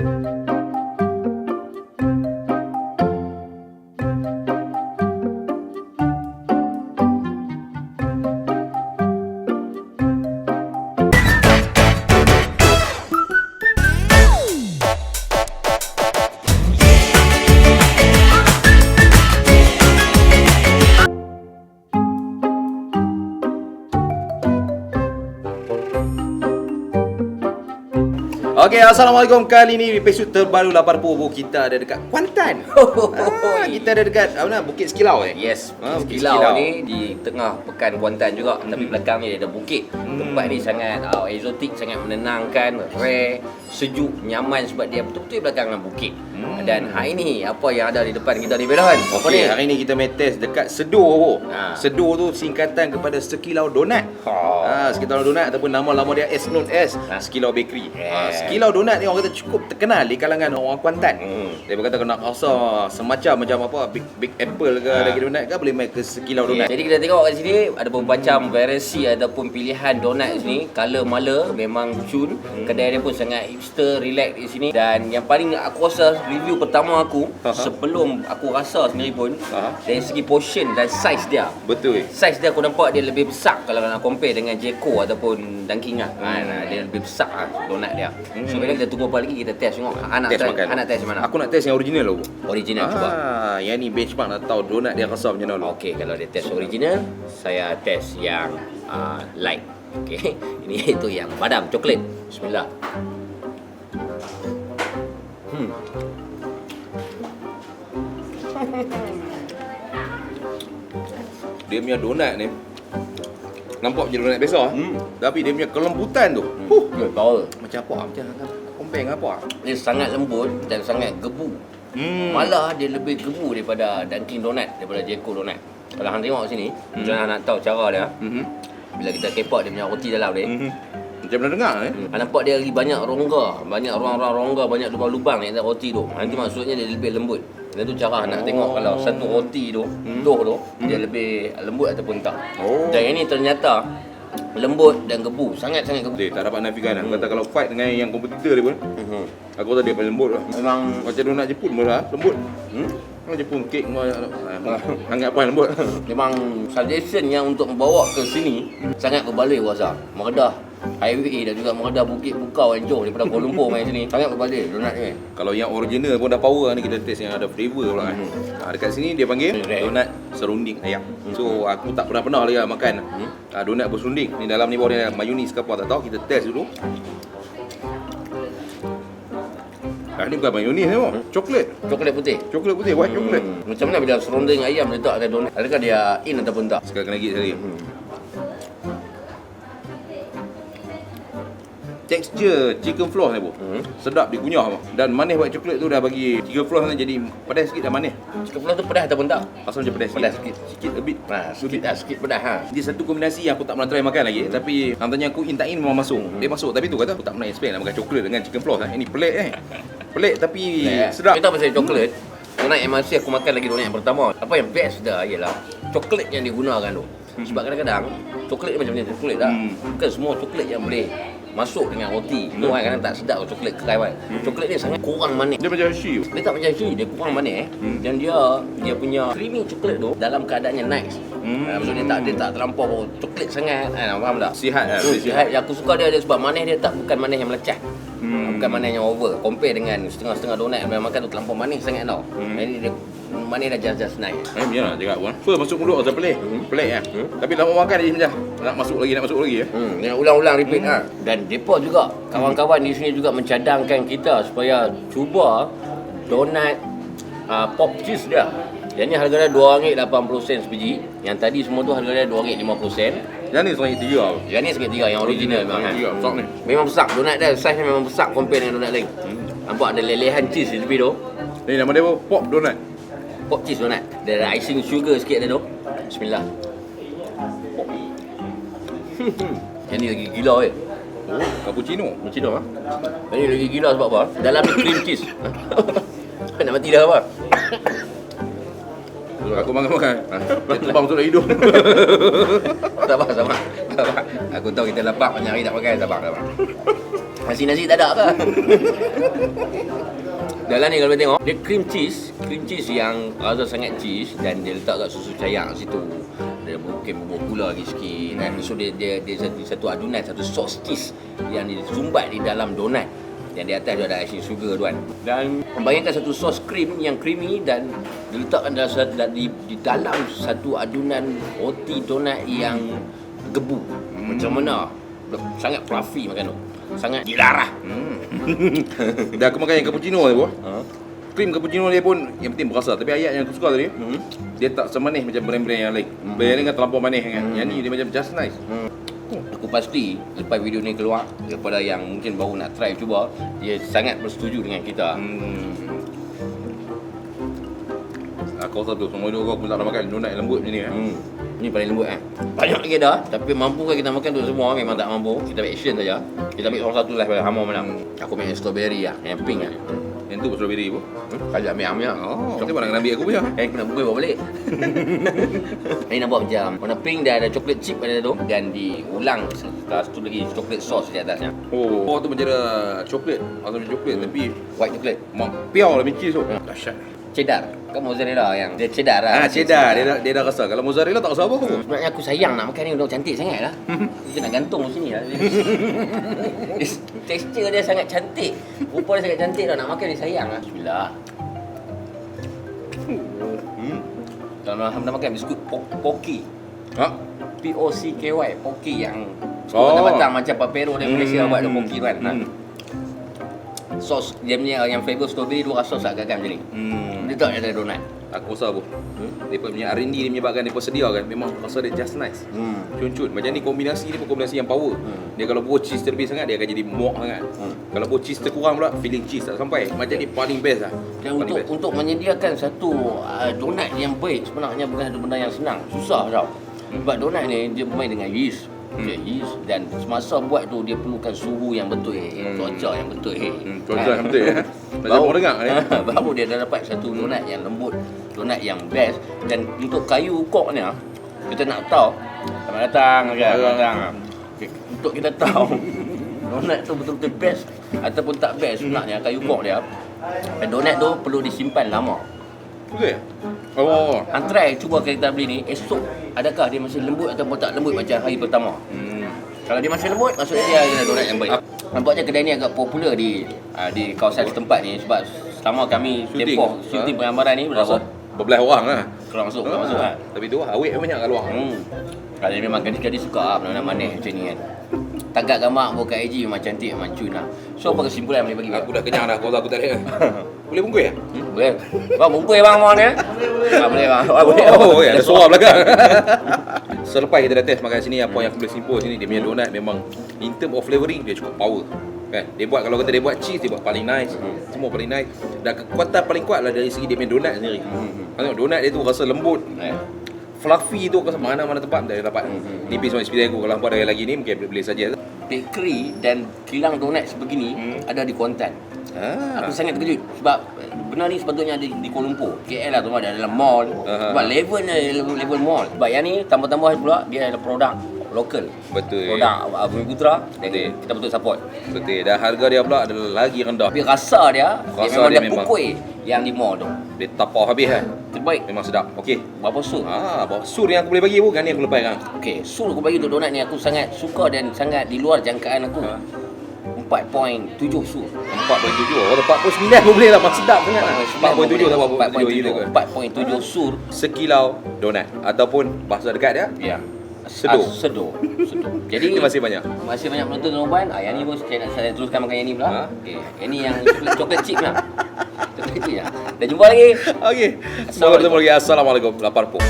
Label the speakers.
Speaker 1: you Okey, Assalamualaikum. Kali ni episod terbaru 80 kita ada dekat Kuantan. ah, kita ada dekat apa nama? Bukit Sekilau eh?
Speaker 2: Yes,
Speaker 1: Ah,
Speaker 2: ha,
Speaker 1: Bukit
Speaker 2: Sekilau
Speaker 1: Sekilau.
Speaker 2: ni di tengah pekan Kuantan juga Tapi
Speaker 1: Hmm.
Speaker 2: belakang ni ada bukit
Speaker 1: Hmm.
Speaker 2: Tempat ni sangat uh, exotic, sangat menenangkan, rare, sejuk, nyaman Sebab dia betul-betul belakang dengan bukit
Speaker 1: Hmm.
Speaker 2: Dan hari ni, apa yang ada di depan kita ni Belan? Apa
Speaker 1: Okey,
Speaker 2: ni?
Speaker 1: hari ni kita main test dekat Sedur.
Speaker 2: Ha.
Speaker 1: Sedur tu singkatan kepada Sekilau Donat.
Speaker 2: Ha.
Speaker 1: Ah, Sekilau Donat ataupun nama lama dia as known as
Speaker 2: Ha.
Speaker 1: Sekilau Bakery. Ah,
Speaker 2: Yeah.
Speaker 1: Sekilau Donat ni orang kata cukup terkenal di kalangan orang Kuantan.
Speaker 2: Hmm.
Speaker 1: Dia berkata kena rasa semacam macam apa Big, Big Apple ke
Speaker 2: Ha.
Speaker 1: lagi donat ke boleh main ke Sekilau Donat.
Speaker 2: Jadi kita tengok kat sini ada beberapa macam variasi ataupun pilihan donat sini Color mala memang cun Kedai dia pun sangat hipster, relax di sini Dan yang paling aku rasa review pertama aku
Speaker 1: Aha.
Speaker 2: Sebelum aku rasa sendiri pun
Speaker 1: Aha.
Speaker 2: Dari segi portion dan size dia
Speaker 1: Betul.
Speaker 2: Saiz dia aku nampak dia lebih besar kalau nak compare dengan Jeko ataupun Dunkin lah. Ha, dia lebih besar lah donat dia. So
Speaker 1: Hmm.
Speaker 2: bila kita tunggu apa lagi kita test tengok. Ha, nak
Speaker 1: Test
Speaker 2: try,
Speaker 1: makan.
Speaker 2: ha, nak test mana?
Speaker 1: Aku nak test yang original lah.
Speaker 2: original
Speaker 1: ah,
Speaker 2: cuba.
Speaker 1: yang ni benchmark nak tahu donat dia rasa macam mana.
Speaker 2: Okey, kalau dia test original, saya test yang uh, light. Okey. Ini itu yang badam coklat. Bismillah. Hmm.
Speaker 1: Dia punya donat ni nampak macam donat biasa.
Speaker 2: Hmm.
Speaker 1: Tapi dia punya kelembutan tu. Huh.
Speaker 2: Good power.
Speaker 1: Macam apa? Macam dengan apa?
Speaker 2: Dia sangat lembut dan sangat gebu.
Speaker 1: Hmm.
Speaker 2: Malah dia lebih gebu daripada Dunkin Donut daripada Jeko Donut. Kalau hang tengok sini,
Speaker 1: Hmm.
Speaker 2: macam mana nak tahu cara dia.
Speaker 1: Mhm.
Speaker 2: Bila kita kepak dia punya roti dalam dia.
Speaker 1: Mhm. Macam mana dengar eh?
Speaker 2: Hmm. Nampak dia lagi banyak rongga, banyak ruang-ruang rongga, banyak lubang-lubang yang ada roti tu. Ha, itu maksudnya dia lebih lembut. Dan tu cara nak
Speaker 1: Oh.
Speaker 2: tengok kalau satu roti tu,
Speaker 1: Hmm.
Speaker 2: dough tu, dia lebih lembut ataupun tak.
Speaker 1: Oh.
Speaker 2: Dan yang ni ternyata lembut dan gebu, sangat-sangat gebu.
Speaker 1: Dia tak dapat nafikan lah. Kata kalau fight dengan yang kompetitor dia pun,
Speaker 2: Mhm.
Speaker 1: aku rasa dia paling lembut lah.
Speaker 2: Memang
Speaker 1: Macam donat Jepun pun lah, lembut.
Speaker 2: hmm?
Speaker 1: Kalau Jepun kek ah, hangat pun lembut.
Speaker 2: Memang suggestion yang untuk membawa ke sini sangat berbaloi rasa. Meredah highway dan juga meredah bukit bukau yang jauh daripada Kuala Lumpur main sini. Sangat berbaloi donat ni.
Speaker 1: Kalau yang original pun dah power ni kita test yang ada flavor pula kan.
Speaker 2: Mhm.
Speaker 1: Ha, dekat sini dia panggil donat serunding ayam. So aku tak pernah-pernah lagi makan
Speaker 2: Hmm.
Speaker 1: ha, donat berserunding. Ni dalam ni baru dia mayonis ke apa tak tahu. Kita test dulu. Ah, ni bukan mayonis ni oh. Coklat.
Speaker 2: Coklat putih.
Speaker 1: Coklat putih, white coklat.
Speaker 2: Hmm. Macam mana bila serunding ayam letakkan donat? Adakah dia in ataupun tak?
Speaker 1: Sekali lagi sekali.
Speaker 2: Hmm.
Speaker 1: Teksture chicken floss ni bu.
Speaker 2: Hmm.
Speaker 1: Sedap dikunyah bu. Dan manis white coklat tu dah bagi chicken floss ni jadi pedas sikit dan manis.
Speaker 2: Chicken floss tu pedas ataupun tak?
Speaker 1: Rasa macam pedas
Speaker 2: Pedas
Speaker 1: sikit. Sikit a bit.
Speaker 2: Nah, sikit dah, sikit pedas ha.
Speaker 1: Dia satu kombinasi yang aku tak pernah try makan lagi Tapi Hang tanya aku in tak in memang masuk Dia masuk Tapi tu kata aku tak pernah explain nak makan coklat dengan chicken floss eh. Ini pelik eh Pelik tapi sedap
Speaker 2: Kita pasal coklat. Donat yang masih aku makan lagi donat yang pertama. Apa yang best dah ialah coklat yang digunakan tu. Sebab kadang-kadang coklat ni macam ni coklat dah.
Speaker 1: Hmm.
Speaker 2: Bukan semua coklat yang boleh masuk dengan roti. Tu kan kadang tak sedap coklat kerai kan. Coklat ni sangat kurang manis.
Speaker 1: Dia macam Hershey
Speaker 2: Dia tak macam sini, dia kurang manis eh.
Speaker 1: Hmm.
Speaker 2: Dan dia dia punya creamy coklat tu dalam keadaannya nice.
Speaker 1: Hmm.
Speaker 2: Hmm. Maksudnya tak dia tak terlampau coklat sangat kan, faham tak?
Speaker 1: Sihat lah
Speaker 2: Hmm,
Speaker 1: lebih
Speaker 2: sihat. Yang aku suka dia, dia sebab manis dia tak bukan manis yang melecah.
Speaker 1: Hmm.
Speaker 2: Bukan manis yang over. Compare dengan setengah-setengah donat yang makan tu terlampau manis sangat tau.
Speaker 1: Hmm.
Speaker 2: Jadi dia manis dah just just nice.
Speaker 1: Eh biar lah cakap pun First masuk mulut rasa pelik
Speaker 2: Hmm.
Speaker 1: Pelik kan
Speaker 2: Hmm.
Speaker 1: Tapi lama makan dia macam Nak masuk lagi nak masuk lagi eh
Speaker 2: Hmm, dia ulang-ulang repeat hmm. ha. Dan depa juga kawan-kawan di sini juga mencadangkan kita supaya cuba donat uh, pop cheese dia. Yang ni harga dia RM2.80 sebiji. Yang tadi semua tu harga dia RM2.50.
Speaker 1: Yang ni selain tiga?
Speaker 2: Yang ni RM1.3 yang original memang kan.
Speaker 1: Tiga besar ni
Speaker 2: Memang besar donat dia saiz dia memang besar compare dengan donat lain.
Speaker 1: Hmm.
Speaker 2: Nampak ada lelehan cheese di tepi tu.
Speaker 1: Ni nama dia apa? Pop donut
Speaker 2: Pop cheese donat. Dia ada icing sugar sikit dia tu. Bismillah. Yang ni lagi gila eh.
Speaker 1: Oh cappuccino
Speaker 2: Macam tu ha? Ini lagi gila sebab apa? Dalam ni cream cheese. Nak mati dah apa?
Speaker 1: Aku makan-makan Dia terbang masuk dalam hidung
Speaker 2: Sabar, sabar. sabar. Aku tahu kita lapar banyak hari tak makan. Sabar, sabar. Nasi-nasi tak ada ke? Dalam ni kalau boleh tengok, dia cream cheese, cream cheese yang rasa sangat cheese dan dia letak kat susu kat situ. Dia mungkin bubur gula lagi sikit kan. So dia dia, dia satu, satu adunan, satu sauce cheese yang disumbat di dalam donat. Yang di atas dia ada icing sugar tuan. Dan bayangkan satu sos cream yang creamy dan diletakkan dalam, satu- di, di dalam satu adunan roti donat yang gebu. Macam mana? Sangat fluffy makan tu. Sangat dilarah.
Speaker 1: Hmm. Dah aku makan yang cappuccino ni bro.
Speaker 2: Ha?
Speaker 1: Krim cappuccino dia pun yang penting berasa. Tapi ayat yang aku suka tadi,
Speaker 2: Hmm.
Speaker 1: dia tak semanis macam brand-brand yang lain. Brand lain kan terlampau manis kan. Yang ni dia macam just nice.
Speaker 2: Hmm. Aku pasti lepas video ni keluar kepada yang mungkin baru nak try cuba dia sangat bersetuju dengan kita.
Speaker 1: Hmm. Aku rasa tu semua hidup aku aku tak nak makan donat lembut macam ni kan.
Speaker 2: Hmm. Ni paling lembut kan. Banyak lagi dah tapi mampukah kita makan tu semua memang tak mampu. Kita ambil action saja. Kita ambil orang satu lah pada hama menang. Aku main strawberry lah, yang pink lah.
Speaker 1: Yang tu strawberry pun.
Speaker 2: Hmm? Kajak ambil ambil.
Speaker 1: Oh, mana nak ambil aku punya?
Speaker 2: Eh, aku nak bubur bawa balik. Ini nampak macam warna pink dia ada coklat chip pada tu dan diulang satu lagi coklat sauce di atasnya.
Speaker 1: Oh, oh tu macam ada coklat. Atau macam coklat tapi
Speaker 2: White coklat.
Speaker 1: mak piau lah cheese tu.
Speaker 2: Hmm.
Speaker 1: Dahsyat.
Speaker 2: Cheddar. Kan mozzarella yang dia cheddar lah.
Speaker 1: Ah, cheddar dia dah, dia dah rasa. Kalau mozzarella tak rasa apa aku.
Speaker 2: Sebenarnya aku sayang nak makan ni untuk cantik sangat lah Kita nak gantung sini lah Tekstur dia sangat cantik Rupa dia sangat cantik dah nak makan dia sayang lah Bismillah hmm. Kalau nak nak makan biskut po- Pocky
Speaker 1: Ha?
Speaker 2: P-O-C-K-Y Pocky yang
Speaker 1: Oh.
Speaker 2: oh. batang macam papero dari Malaysia
Speaker 1: Hmm.
Speaker 2: buat tu Pocky kan
Speaker 1: Hmm.
Speaker 2: Sos dia punya yang flavour strawberry tu rasa agak-agak macam ni
Speaker 1: Hmm.
Speaker 2: Dia tak ada donat
Speaker 1: Aku rasa apa? Hmm? Depa punya R&D dia menyebabkan depa sediakan memang rasa dia just nice.
Speaker 2: hmm.
Speaker 1: Cun-cun Macam ni kombinasi dia pun kombinasi yang power.
Speaker 2: Hmm.
Speaker 1: Dia kalau buat cheese terlebih sangat dia akan jadi muak sangat.
Speaker 2: Hmm.
Speaker 1: Kalau buat cheese terkurang pula feeling cheese tak sampai. Macam ni paling best lah.
Speaker 2: Dan
Speaker 1: paling
Speaker 2: untuk
Speaker 1: best.
Speaker 2: untuk menyediakan satu uh, donat yang baik sebenarnya bukan satu benda yang senang. Susah tau. Sebab donat ni dia bermain dengan yeast.
Speaker 1: Hmm.
Speaker 2: Okay, yeast dan semasa buat tu dia perlukan suhu yang betul,
Speaker 1: Hmm.
Speaker 2: cuaca yang betul.
Speaker 1: Hmm, cuaca yang betul. Macam orang dengar ni.
Speaker 2: baru dia dah dapat satu donat yang lembut, donat yang best dan untuk kayu ukok ni ah, kita nak tahu selamat datang kan, selamat datang. Okay, untuk kita tahu donat tu betul-betul best ataupun tak best sebenarnya kayu ukok dia. Dan donat tu perlu disimpan lama.
Speaker 1: Betul ya? Oh.
Speaker 2: Hang try cuba kita beli ni esok adakah dia masih lembut ataupun tak lembut macam hari pertama.
Speaker 1: Hmm.
Speaker 2: Kalau dia masih lembut maksudnya dia adalah donat yang baik. Nampaknya kedai ni agak popular di uh, di kawasan setempat ni sebab selama kami
Speaker 1: Shooting.
Speaker 2: tempoh syuting
Speaker 1: Ha?
Speaker 2: penggambaran ni berapa?
Speaker 1: Berbelah orang lah.
Speaker 2: Keluar masuk, keluar masuk kan.
Speaker 1: Tapi tu lah, awet banyak kat luar.
Speaker 2: Hmm. Kalau memang gadis-gadis suka lah benda manis macam ni kan. Tagak gambar buat kat IG memang cantik, memang cun lah. So apa kesimpulan boleh bagi?
Speaker 1: Aku dah kenyang dah, kau aku tak ada. Boleh bungkus ya?
Speaker 2: Hmm, boleh. Bang, bungkus bang ni. Ah, boleh bang. Ah, boleh.
Speaker 1: Oh, ya, ada suara belakang. Selepas kita dah test makan sini, apa yang aku boleh simpul sini, dia punya donat memang in term of flavouring, dia cukup power. Kan? Dia buat, kalau kata dia buat cheese, dia buat paling nice. Semua paling nice. Dan kekuatan paling kuat lah dari segi dia punya donat sendiri. Kau tengok, donat dia tu rasa lembut,
Speaker 2: Eh.
Speaker 1: Fluffy tu, rasa mana-mana tempat dia dapat.
Speaker 2: Hmm.
Speaker 1: Ni based on experience aku, kalau hampa ada lagi ni, mungkin boleh saja.
Speaker 2: Bakery dan kilang donat sebegini
Speaker 1: Hmm.
Speaker 2: ada di Kuantan.
Speaker 1: Ah.
Speaker 2: Aku sangat terkejut sebab benda ni sepatutnya ada di Kuala Lumpur. KL lah tu ada dalam mall.
Speaker 1: Aha.
Speaker 2: Sebab level ni level, level mall. Sebab yang ni tambah-tambah pula dia ada produk lokal.
Speaker 1: Betul.
Speaker 2: Produk uh, Bumi Putra dan
Speaker 1: Betul.
Speaker 2: kita betul support.
Speaker 1: Betul. Dan harga dia pula adalah lagi rendah.
Speaker 2: Tapi rasa dia,
Speaker 1: Rasa
Speaker 2: dia memang
Speaker 1: dia
Speaker 2: dia
Speaker 1: memang-
Speaker 2: pukul yang di mall tu.
Speaker 1: Dia tapau habis kan.
Speaker 2: Terbaik.
Speaker 1: Memang sedap. Okey.
Speaker 2: Berapa sur?
Speaker 1: Ah, bawa sur yang aku boleh bagi pun kan ni aku lepas kan.
Speaker 2: Okey, sur aku bagi untuk donat ni aku sangat suka dan sangat di luar jangkaan aku.
Speaker 1: Ha.
Speaker 2: 4.7 sur.
Speaker 1: 4.7. Oh, 4.9 pun boleh lah. Sedap sangat lah. 4.7 tak apa. 4.7 ke?
Speaker 2: 4.7 sur.
Speaker 1: Sekilau donat ataupun bahasa dekat dia
Speaker 2: Ya.
Speaker 1: Sedur.
Speaker 2: Ah, sedur. Sedur. Jadi
Speaker 1: Terima kasih banyak.
Speaker 2: Masih banyak penonton Noban. Ah, yang ni pun saya nak saya teruskan makan yang ni pula.
Speaker 1: Ha?
Speaker 2: Okey. Yang ni yang coklat, chip lah. Coklat chip lah. Dan jumpa lagi.
Speaker 1: Okey. Semoga bertemu lagi. Assalamualaikum. Lapar pun.